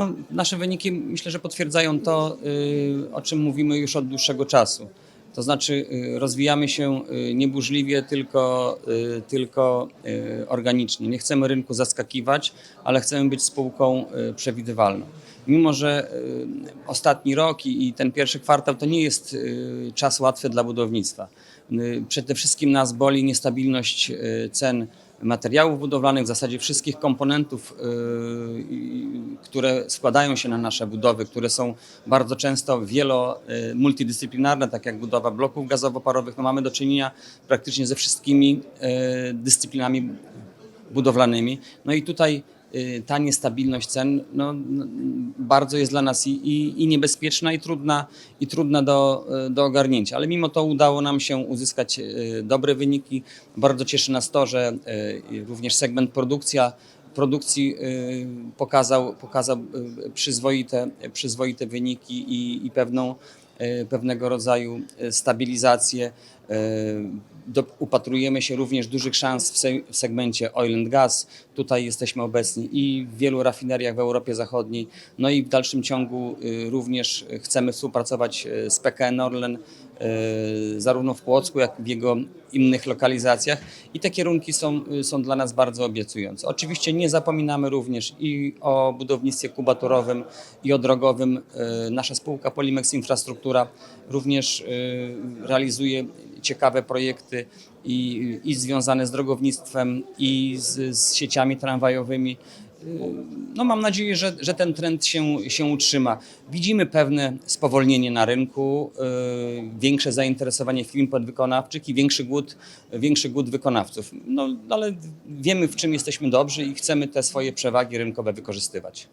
No, nasze wyniki myślę, że potwierdzają to, y, o czym mówimy już od dłuższego czasu. To znaczy y, rozwijamy się y, nie burzliwie, tylko, tylko organicznie. Nie chcemy rynku zaskakiwać, ale chcemy być spółką przewidywalną. Mimo, że ostatni rok i, ten pierwszy kwartał to nie jest czas łatwy dla budownictwa. Przede wszystkim nas boli niestabilność cen materiałów budowlanych, w zasadzie wszystkich komponentów, y, które składają się na nasze budowy, które są bardzo często wielo y, multidyscyplinarne, tak jak budowa bloków gazowo-parowych. No mamy do czynienia praktycznie ze wszystkimi y, dyscyplinami budowlanymi. No i tutaj ta niestabilność cen no, bardzo jest dla nas i, i, i niebezpieczna, i trudna, i trudna do, y, do ogarnięcia. Ale mimo to udało nam się uzyskać y, dobre wyniki. Bardzo cieszy nas to, że y, również segment produkcja produkcji y, pokazał, pokazał y, przyzwoite, przyzwoite wyniki i, i pewną, y, pewnego rodzaju y, stabilizację. Y, Do, upatrujemy się również dużych szans w, se, w segmencie oil and gas. Tutaj jesteśmy obecni i w wielu rafineriach w Europie Zachodniej. No i w dalszym ciągu y, również chcemy współpracować z PKN Orlen zarówno w Płocku, jak i w jego innych lokalizacjach. I te kierunki są, y, są dla nas bardzo obiecujące. Oczywiście nie zapominamy również i o budownictwie kubaturowym, i o drogowym. Y, Nasza spółka Polimex Infrastruktura również y, realizuje ciekawe projekty i, i związane z drogownictwem, i z, z sieciami tramwajowymi. No mam nadzieję, że, że ten trend się, się utrzyma. Widzimy pewne spowolnienie na rynku, y, większe zainteresowanie firm podwykonawczych i większy głód, większy głód wykonawców. No, ale wiemy w czym jesteśmy dobrzy i chcemy te swoje przewagi rynkowe wykorzystywać.